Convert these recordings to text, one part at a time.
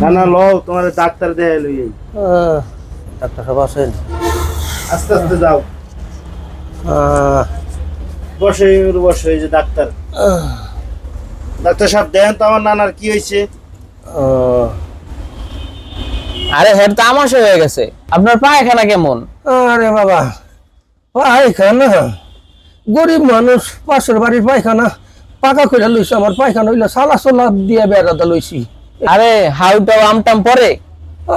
না না লও তোমার ডাক্তার দেখাই লই ডাক্তার সাহেব আছেন? আস্তে আস্তে যাও। বসে বসে এই যে ডাক্তার। ডাক্তার সাহেব দেখেন তো আমার নানার কি হয়েছে। আরে হেড তামাশা হয়ে গেছে। আপনার পায়খানা কেমন? আরে বাবা পায়খানা? গরিব মানুষ পাশের বাড়ির পায়খানা। পাকা করে লইছে আমার পায়খানা হইলে সালা সোলা দিয়ে বেড়াতে লইছি। আরে হাউটাও আমটাম পরে? ও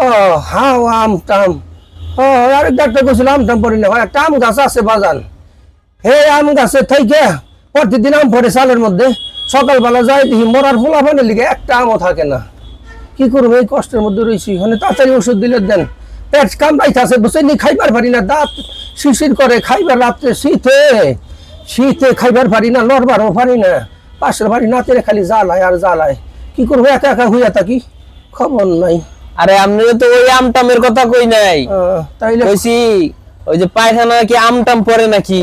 হাও আম টাম। ও আরেক ডাক্তার কইছিল আম টাম পড়ি না একটা আম গাছ আছে বাজান। হে আম গাছে থেকে প্রতিদিন আম পড়ে সালের মধ্যে। সকালবেলা যাই দেখি মরার ফোলা ফানের লিগে একটা আমও থাকে না। কি করব, এই কষ্টের মধ্যে রয়েছি মানে তাড়াতাড়ি ওষুধ দিলে দেন। পেট কামড়াইতেছে বুঝছেন খাইবার পারি না। দাঁত শিরশির করে খাইবার রাত্রে শীতে শীতে খাইবার পারি না, লড়বারও পারি না। পাশের বাড়ি নাতিরে খালি জ্বালায় আর জ্বালায়। কি করব একা একা হইয়া থাকি? খবর নাই। আরে আপনি তো ওই আমটামের কথা কই নাই? তাইলে কইছি ওই যে পায়খানা কি আমটাম পরে নাকি?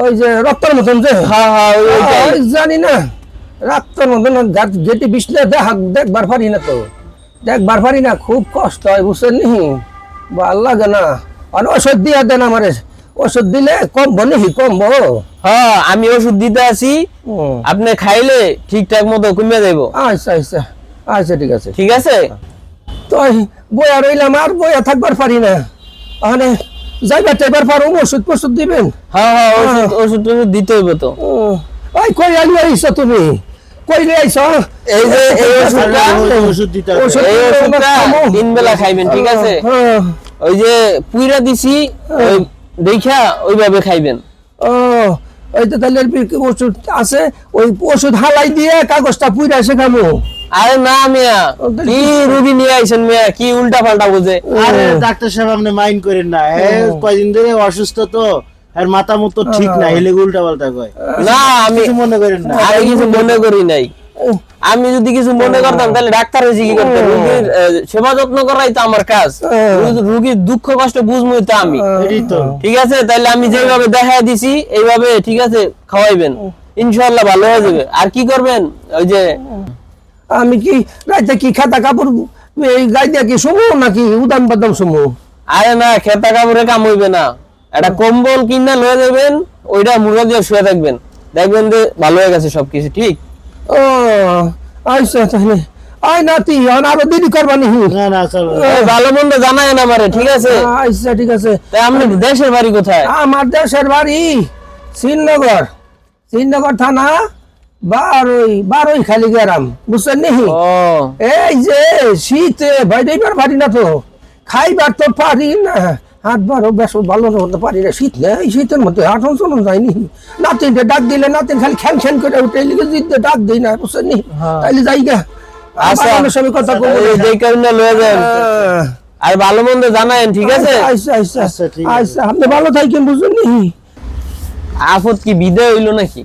ওই যে রক্তর মতন যে। হ্যাঁ হ্যাঁ জানি না রক্তর মতন যেটি বিছলে দেখা দেখবার পারি না তো। দেখবার পারি না খুব কষ্ট হয় বুঝছেন নি? ভালো লাগে না আর ওষুধ দিয়া দেন আমারে। ওষুধ দিলে কমবো নাকি কমবো হ্যাঁ আমি ওষুধ দিতে আছি। আপনি খাইলে ঠিকঠাক মতো কমে যাইব। আচ্ছা আচ্ছা আচ্ছা ঠিক আছে। ঠিক আছে? তো বয়া রইলাম আর বয়া থাকবার পারি না। মানে যাইবার টাইবার পারো ওষুধ ফষুধ দিবেন? হ্যাঁ হ্যাঁ ওষুধ ওষুধ টষুধ দিতে হইব তো। ও, ওই কই আলি আইছো তুমি? কই রে আইছো? এই যে এই ওষুধটা ওষুধ দিতে এই ওষুধটা তিন বেলা খাইবেন ঠিক আছে? হ্যাঁ। ওই যে পুইরা দিছি ওই দেখা ওইভাবে খাইবেন। ও ওই তো তাহলে ওষুধ আছে ওই ওষুধ হালাই দিয়ে কাগজটা পুইরা এসে খামো আরে না মিয়া কি রুগী নিয়ে আইছেন মিয়া কি উল্টা পাল্টা বুঝে আরে ডাক্তার সাহেব আপনি মাইন্ড করেন না। কয়দিন ধরে অসুস্থ তো আর মাথা মতো ঠিক না হেলে উল্টা পাল্টা কয়। না আমি কিছু মনে করেন না। আমি কিছু মনে করি নাই। আমি যদি কিছু মনে করতাম তাহলে ডাক্তার হয়েছে কি করতে রুগীর সেবা যত্ন করাই তো আমার কাজ। রুগীর দুঃখ কষ্ট বুঝবই তো আমি। ঠিক আছে? তাহলে আমি যেভাবে দেখা দিছি এইভাবে ঠিক আছে? খাওয়াইবেন। ইনশাল্লাহ ভালো হয়ে যাবে। আর কি করবেন? ওই যে আমি কি রাইতে কি খাতা কাপড় এই গাই দিয়ে কি শুমু নাকি উদাম বাদাম শুমু? আরে না খেতা কাপড়ে কাম হইবে না। একটা কম্বল কিনা লয়ে যাবেন ওইটা মুড়া দিয়ে শুয়ে থাকবেন। দেখবেন যে ভালো হয়ে গেছে সবকিছু ঠিক? ও আচ্ছা তাহলে। আয় নাতি আর আরও দেরি করবা নি না না। এই ভালো মন্দ জানায় না আমারে ঠিক আছে? আচ্ছা ঠিক আছে। তাই আপনি দেশের বাড়ি কোথায়? আমার দেশের বাড়ি শ্রীনগর। শ্রীনগর থানা বারোই বারোই খালি গ্রাম বুঝছেন নি? এই যে শীতে বাইরেবার পারি না তো। খাইবার তো পারি না। হাত বারো বেশ ভালো হতে পারি না শীত নেই শীতের মধ্যে হাঁটন চলন যায়নি নাতিনটা ডাক দিলে নাতিন খালি খ্যান খ্যান করে উঠে লিখে জিততে ডাক দিই না বুঝছেন নি? তাইলে যাই গা। আচ্ছা। আচ্ছা সঙ্গে কথা যে কারণে লয়ে যান। আর ভালো মন্দ জানায়েন ঠিক আছে? আচ্ছা আচ্ছা। আচ্ছা, ঠিক আছে। আচ্ছা আপনি ভালো থাকেন বুঝুন নি? আফত কি বিদায় হইল নাকি?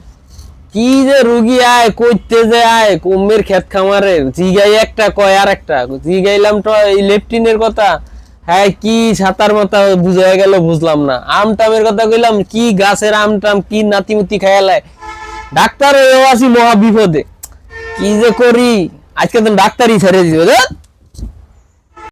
কি যে রুগী আয় কইতে যে আয় কুমের ক্ষেত খামারে জিগাই একটা কয় আর একটা। জিগাইলাম তো এই লেফটিনের কথা। হ্যাঁ কি ছাতার মাথা বুঝে গেল বুঝলাম না। আম টামের কথা কইলাম, কি গাছের আম টাম, কি নাতিমুতি খেয়ালায় ডাক্তার ও আসি মহা বিপদে। কি যে করি? আজকে তো ডাক্তারই ছেড়ে দিবে